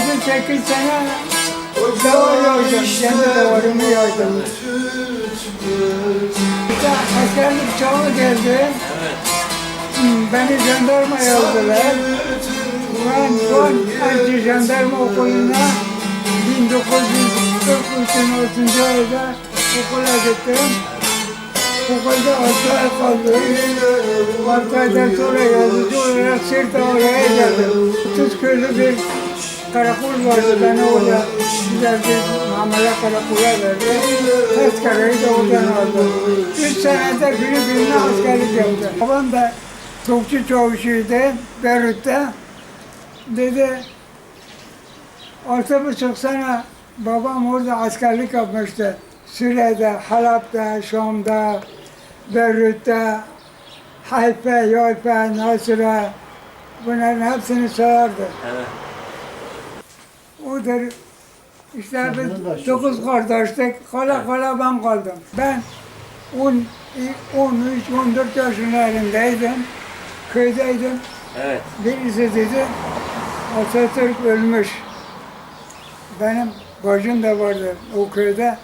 18 sene davar yaydım. Kendi davarımı yaydım. Askerlik çağı geldi. Hmm, Beni jandarmaya aldılar. Ben son anti jandarma okuluna 1943'ün 6. ayda okula gittim. Okulda altı ay kaldım. Altı aydan sonra yazıcı olarak Sirt oraya geldim. Tuz köylü bir karakol vardı. Beni orada güzel bir muamele karakola verdi. Tezkereyi de oradan aldım. Üç senede Filipin'de askerlik yaptım. Babam da topçu çavuşuydu Beyrut'ta. Dedi altı buçuk sene babam orada askerlik yapmıştı. Suriye'de, Halep'te, Şam'da, Beyrut'te, Hayfa, Yalpa, Nasır'a bunların hepsini sayardı. Evet. Odur. İşte biz dokuz kardeştik. Kala kala ben kaldım. Ben 10, 13, 14 yaşlarındaydım. Köydeydim. Evet. Birisi dedi, Atatürk ölmüş. Benim bacım da vardı o köyde.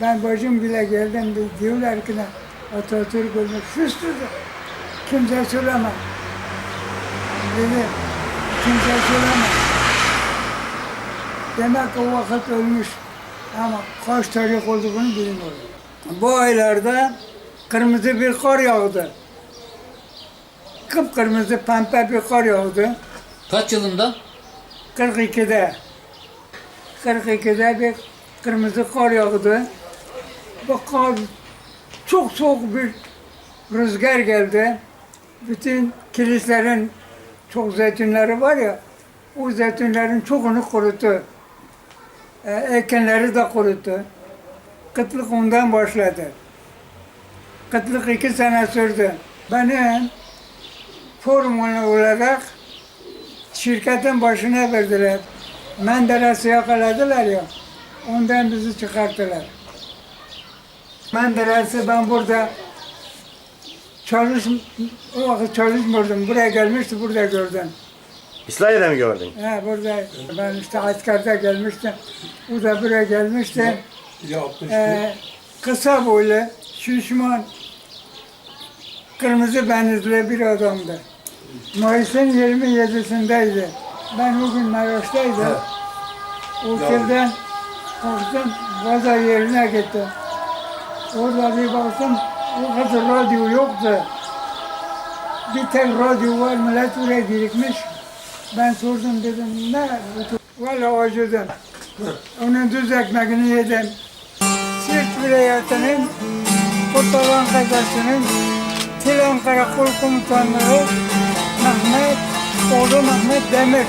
Ben bacım bile geldim di- diyorlar ki Atatürk ölmüş. Sustu da. Kimse söyleme. Dedi, kimse söyleme. Demek ki o vakit ölmüş. Ama kaç tarih olduğunu bilmiyorum. Bu aylarda kırmızı bir kar yağdı. Kıpkırmızı pembe bir kar yağdı. Kaç yılında? 42'de. 42'de bir kırmızı kar yağdı. Bu kar çok soğuk bir rüzgar geldi. Bütün kilislerin çok zeytinleri var ya, o zeytinlerin çoğunu kuruttu. Ekenleri de kuruttu. Kıtlık ondan başladı. Kıtlık iki sene sürdü. Benim formal olarak şirketin başına verdiler. Menderes'i yakaladılar ya, ondan bizi çıkarttılar. Menderes'i ben burada çalış, o vakit çalışmıyordum. Buraya gelmişti, burada gördüm. İsrail'de mi gördün? He, burada ben işte askerde gelmiştim. O da buraya gelmişti. Ee, kısa boylu, şişman, kırmızı benizli bir adamdı. Mayıs'ın 27'sindeydi. Ben o gün Maraş'taydım. Otelden kalktım, Gaza yerine gittim. Orada bir baktım, o kadar radyo yoktu. Bir tek radyo var, millet oraya birikmiş. Ben sordum dedim, ne? Valla acıdım. Onun düz ekmeğini yedim. Sirt vilayetinin Kurtalan Kazası'nın Til Ankara Kol Komutanlığı Mehmet, oğlu Mehmet Demir.